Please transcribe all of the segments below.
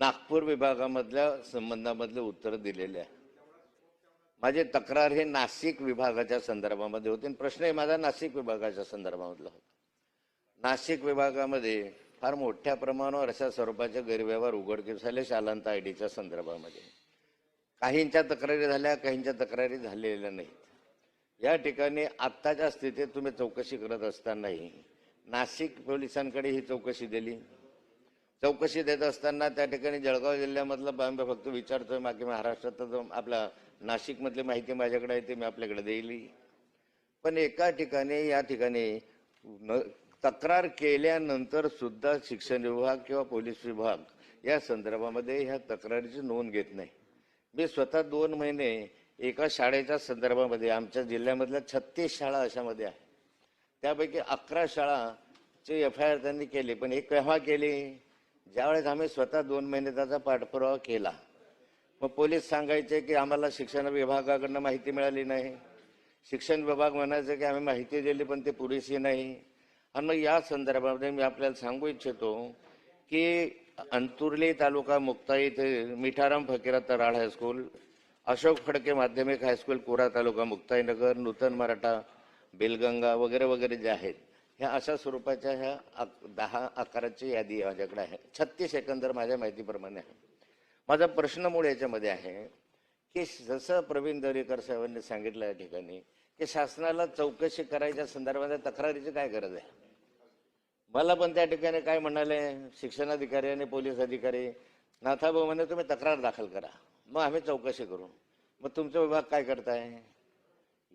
नागपूर विभागामधल्या संबंधामधले उत्तर दिलेले आहे. माझे तक्रार हे नाशिक विभागाच्या संदर्भामध्ये होते. आणि प्रश्नही माझा नाशिक विभागाच्या संदर्भामधला होता. नाशिक विभागामध्ये फार मोठ्या प्रमाणावर अशा स्वरूपाचे गैरव्यवहार उघडकीस झाले शालांत आय डीच्या संदर्भामध्ये. काहींच्या तक्रारी झाल्या काहींच्या तक्रारी झालेल्या नाहीत. या ठिकाणी आत्ताच्या स्थितीत तुम्ही चौकशी करत असतानाही नाशिक पोलिसांकडे ही चौकशी दिली? चौकशी देत असताना त्या ठिकाणी जळगाव जिल्ह्यामधलं आम्ही फक्त विचारतोय बाकी महाराष्ट्रात आपला नाशिकमधली माहिती माझ्याकडे आहे ती मी आपल्याकडे देईल पण एका ठिकाणी या ठिकाणी न तक्रार केल्यानंतर सुद्धा शिक्षण विभाग किंवा पोलीस विभाग या संदर्भामध्ये ह्या तक्रारीची नोंद घेत नाही. मी स्वतः दोन महिने एका शाळेच्या संदर्भामध्ये आमच्या जिल्ह्यामधल्या छत्तीस शाळा अशामध्ये आहे. त्यापैकी अकरा शाळाचे एफ आय आर त्यांनी केली पण हे केव्हा केली. ज्यावेळेस आम्ही स्वतः दोन महिने त्याचा पाठपुरावा केला मग पोलीस सांगायचे की आम्हाला शिक्षण विभागाकडनं माहिती मिळाली नाही. शिक्षण विभाग म्हणायचं की आम्ही माहिती दिली पण ते पुरेशी नाही. आणि मग या संदर्भामध्ये मी आपल्याला सांगू इच्छितो की अंतुर्ली तालुका मुक्ता इथे मिठाराम फकीरा तराळ हायस्कूल अशोक फडके माध्यमिक हायस्कूल कोरा तालुका मुक्ताईनगर नूतन मराठा बेलगंगा वगैरे वगैरे जे आहेत. ह्या अशा स्वरूपाच्या ह्या आक दहा आकाराची यादी माझ्याकडे आहे. छत्तीस एकंदर माझ्या माहितीप्रमाणे आहे. माझा प्रश्न मूळ याच्यामध्ये आहे की जसं प्रवीण दरेकर साहेबांनी सांगितलं या ठिकाणी की शासनाला चौकशी करायच्या संदर्भात तक्रारीची काय गरज आहे? मला पण त्या ठिकाणी काय म्हणाले? शिक्षणाधिकारी आणि पोलीस अधिकारी नाथाभाऊ म्हणे तुम्ही तक्रार दाखल करा. मग आम्ही चौकशी करू. मग तुमचा विभाग काय करताय?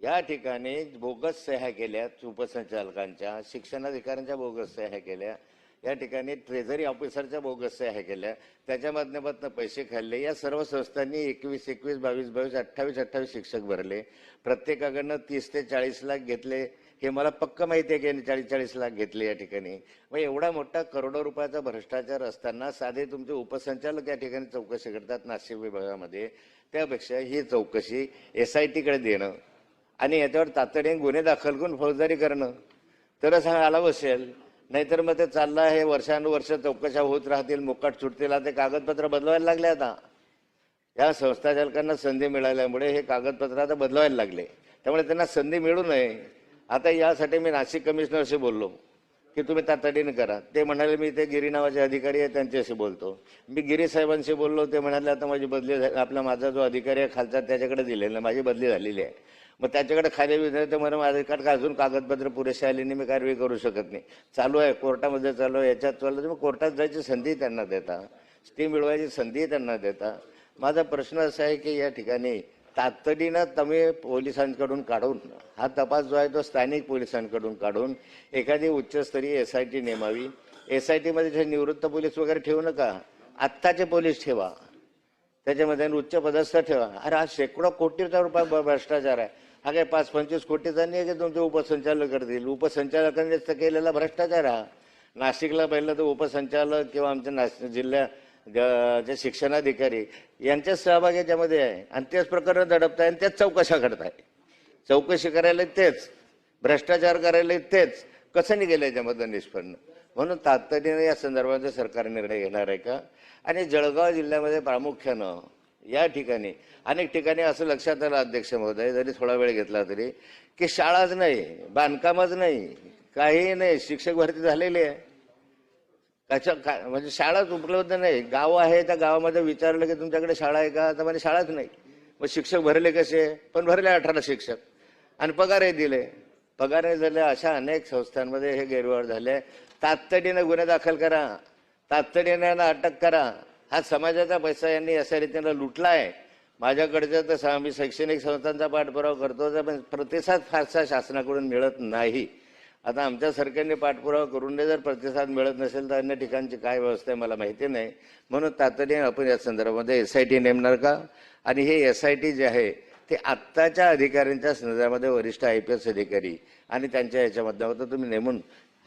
या ठिकाणी बोगस सह्या केल्या उपसंचालकांच्या शिक्षणाधिकाऱ्यांच्या बोगस सह्या केल्या या ठिकाणी ट्रेझरी ऑफिसरच्या बोगस सह्या केल्या त्याच्या माध्यमातून पैसे खाल्ले. या सर्व संस्थांनी एकवीस एकवीस बावीस बावीस अठ्ठावीस अठ्ठावीस शिक्षक भरले. प्रत्येकाकडनं तीस ते चाळीस लाख घेतले. हे मला पक्क माहिती आहे की यांनी चाळीस चाळीस लाख घेतले या ठिकाणी. मग एवढा मोठा करोडो रुपयाचा भ्रष्टाचार असताना साधे तुमचे उपसंचालक या ठिकाणी चौकशी करतात नाशिक विभागामध्ये. त्यापेक्षा ही चौकशी एस आय टीकडे देणं आणि याच्यावर तातडीने गुन्हे दाखल करून फौजदारी करणं. तरच हा आला बसेल. नाहीतर मग ते चाललं आहे वर्षानुवर्ष चौकशा होत राहतील मुकाट सुटतील ते कागदपत्र बदलवायला लागले आता. या संस्थाचालकांना संधी मिळाल्यामुळे हे कागदपत्र आता बदलवायला लागले. त्यामुळे त्यांना संधी मिळू नये. आता यासाठी मी नाशिक कमिशनरशी बोललो की तुम्ही तातडीने करा. ते म्हणाले मी ते गिरी नावाचे अधिकारी आहे त्यांच्याशी बोलतो. मी गिरी साहेबांशी बोललो ते म्हणाले आता माझी बदली झाली आपला माझा जो अधिकारी आहे खालचा त्याच्याकडे दिलेला माझी बदली झालेली आहे. मग त्याच्याकडे खाली विचारलं तर मला माझ्या कार्ड अजून कागदपत्र पुरेसे आले नाही मी कारवाई करू शकत नाही. चालू आहे कोर्टामध्ये चालू आहे याच्यात चालू तुम्ही मग कोर्टात जायची संधी त्यांना देता. स्टे मिळवायची संधी त्यांना देता. माझा प्रश्न असा आहे की या ठिकाणी तातडीनं तुम्ही पोलिसांकडून काढून हा तपास जो आहे तो स्थानिक पोलिसांकडून काढून एखादी उच्चस्तरीय एस आय टी नेमावी. एस आय टीमध्ये निवृत्त पोलीस वगैरे ठेवू नका. आत्ताचे पोलीस ठेवा. त्याच्यामध्ये उच्च पदस्थ ठेवा. अरे हा शेकडो कोटीचा रुपये भ्रष्टाचार आहे. हा काय पाच पंचवीस कोटीचा नाही आहे की तुमचे उपसंचालक करतील? उपसंचालकांनी तर केलेला भ्रष्टाचार हा नाशिकला पहिलं तर उपसंचालक किंवा आमच्या नाशिक जिल्ह्या जे शिक्षणाधिकारी यांच्याच सहभाग याच्यामध्ये आहे. आणि तेच प्रकरण दडपताय आणि त्याच चौकशा करताय. चौकशी करायला तेच. भ्रष्टाचार करायला तेच. कसं निघेल गेलं याच्यामधलं निष्पन्न? म्हणून तातडीने या संदर्भाचा सरकार निर्णय घेणार आहे का? आणि जळगाव जिल्ह्यामध्ये प्रामुख्यानं या ठिकाणी अनेक ठिकाणी असं लक्षात आलं अध्यक्ष महोदय जरी थोडा वेळ घेतला तरी की शाळाच नाही बांधकामच नाही काही नाही शिक्षक भरती झालेली आहे. त्याच्या का म्हणजे शाळाच उपलब्ध नाही. गाव आहे त्या गावामध्ये विचारलं की तुमच्याकडे शाळा आहे का? तर म्हणजे शाळाच नाही. मग शिक्षक भरले कसे? पण भरले अठरा शिक्षक. आणि पगारही दिले. पगारही झाले. अशा अनेक संस्थांमध्ये हे गैरव्यवहार झाले तातडीनं गुन्हे दाखल करा. तातडीनं अटक करा. हा समाजाचा पैसा यांनी अशा रीतीनं लुटला आहे माझ्याकडचं तर आम्ही शैक्षणिक संस्थांचा पाठपुरावा करतो तर पण प्रतिसाद फारसा शासनाकडून मिळत नाही. आता आमच्या सरकारने पाठपुरावा करून जर प्रतिसाद मिळत नसेल तर अन्य ठिकाणची काय व्यवस्था आहे मला माहिती नाही. म्हणून तातडीने आपण या संदर्भामध्ये एस आय टी नेमणार का? आणि हे एस आय टी जे आहे ते आत्ताच्या अधिकाऱ्यांच्या संदर्भामध्ये वरिष्ठ आय पी एस अधिकारी आणि त्यांच्या याच्या माध्यमातून तुम्ही नेमून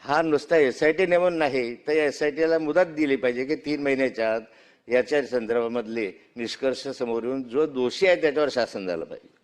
हा नुसता एस आय टी नेमून नाही तर एस आय टीला मुदत दिली पाहिजे की तीन महिन्याच्या आत याच्या संदर्भामधले निष्कर्ष समोर येऊन जो दोषी आहे त्याच्यावर शासन झालं पाहिजे.